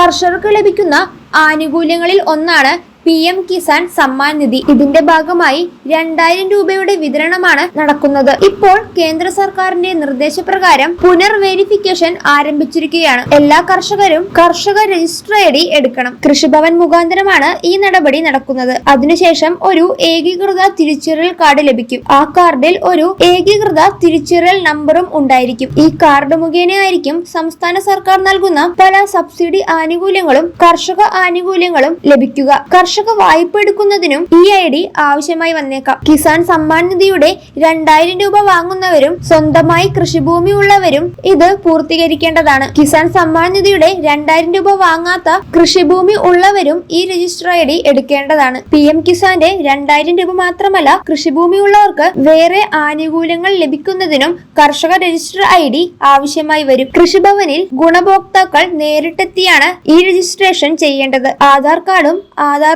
കർഷകർക്ക് ലഭിക്കുന്ന ആനുകൂല്യങ്ങളിൽ ഒന്നാണ് പി എം കിസാൻ സമ്മാൻ നിധി. ഇതിന്റെ ഭാഗമായി രണ്ടായിരം രൂപയുടെ വിതരണമാണ് നടക്കുന്നത്. ഇപ്പോൾ കേന്ദ്ര സർക്കാരിന്റെ നിർദ്ദേശപ്രകാരം പുനർ വെരിഫിക്കേഷൻ ആരംഭിച്ചിരിക്കുകയാണ്. എല്ലാ കർഷകരും കർഷക രജിസ്റ്റർ ഐ ഡി എടുക്കണം. കൃഷിഭവൻ മുഖാന്തരമാണ് ഈ നടപടി നടക്കുന്നത്. അതിനുശേഷം ഒരു ഏകീകൃത തിരിച്ചറിയൽ കാർഡ് ലഭിക്കും. ആ കാർഡിൽ ഒരു ഏകീകൃത തിരിച്ചറിയൽ നമ്പറും ഉണ്ടായിരിക്കും. ഈ കാർഡ് മുഖേനയായിരിക്കും സംസ്ഥാന സർക്കാർ നൽകുന്ന പല സബ്സിഡി ആനുകൂല്യങ്ങളും കർഷക ആനുകൂല്യങ്ങളും ലഭിക്കുക. കർഷക വായ്പ എടുക്കുന്നതിനും ഈ ഐ ഡി ആവശ്യമായി വന്നേക്കാം. കിസാൻ സമ്മാൻ നിധിയുടെ രണ്ടായിരം രൂപ വാങ്ങുന്നവരും സ്വന്തമായി കൃഷിഭൂമി ഉള്ളവരും ഇത് പൂർത്തീകരിക്കേണ്ടതാണ്. കിസാൻ സമ്മാൻ നിധിയുടെ രണ്ടായിരം രൂപ വാങ്ങാത്ത കൃഷിഭൂമി ഉള്ളവരും ഈ രജിസ്റ്റർ ഐ ഡി എടുക്കേണ്ടതാണ്. പി എം കിസാന്റെ രണ്ടായിരം രൂപ മാത്രമല്ല കൃഷിഭൂമി ഉള്ളവർക്ക് വേറെ ആനുകൂല്യങ്ങൾ ലഭിക്കുന്നതിനും കർഷക രജിസ്റ്റർ ഐ ഡി ആവശ്യമായി വരും. കൃഷിഭവനിൽ ഗുണഭോക്താക്കൾ നേരിട്ടെത്തിയാണ് ഈ രജിസ്ട്രേഷൻ ചെയ്യേണ്ടത്. ആധാർ കാർഡും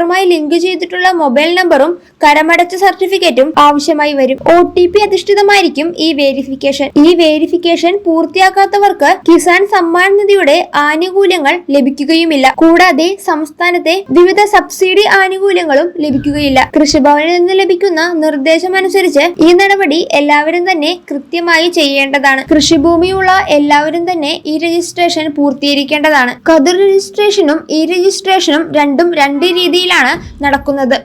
ആധാറുമായി ലിങ്ക് ചെയ്തിട്ടുള്ള മൊബൈൽ നമ്പറും കരമടച്ച സർട്ടിഫിക്കറ്റും ആവശ്യമായി വരും. ഒ ടി പി അധിഷ്ഠിതമായിരിക്കും ഈ വേരിഫിക്കേഷൻ. ഈ വേരിഫിക്കേഷൻ പൂർത്തിയാക്കാത്തവർക്ക് കിസാൻ സമ്മാൻ നിധിയുടെ ആനുകൂല്യങ്ങൾ ലഭിക്കുകയുമില്ല. കൂടാതെ സംസ്ഥാനത്തെ വിവിധ സബ്സിഡി ആനുകൂല്യങ്ങളും ലഭിക്കുകയില്ല. കൃഷിഭവനിൽ നിന്ന് ലഭിക്കുന്ന നിർദ്ദേശമനുസരിച്ച് ഈ നടപടി എല്ലാവരും തന്നെ കൃത്യമായി ചെയ്യേണ്ടതാണ്. കൃഷിഭൂമിയുള്ള എല്ലാവരും തന്നെ ഈ രജിസ്ട്രേഷൻ പൂർത്തീകരിക്കേണ്ടതാണ്. കതിർ രജിസ്ട്രേഷനും ഈ രജിസ്ട്രേഷനും രണ്ടും രണ്ട് രീതിയിലാണ് നടക്കുന്നത്.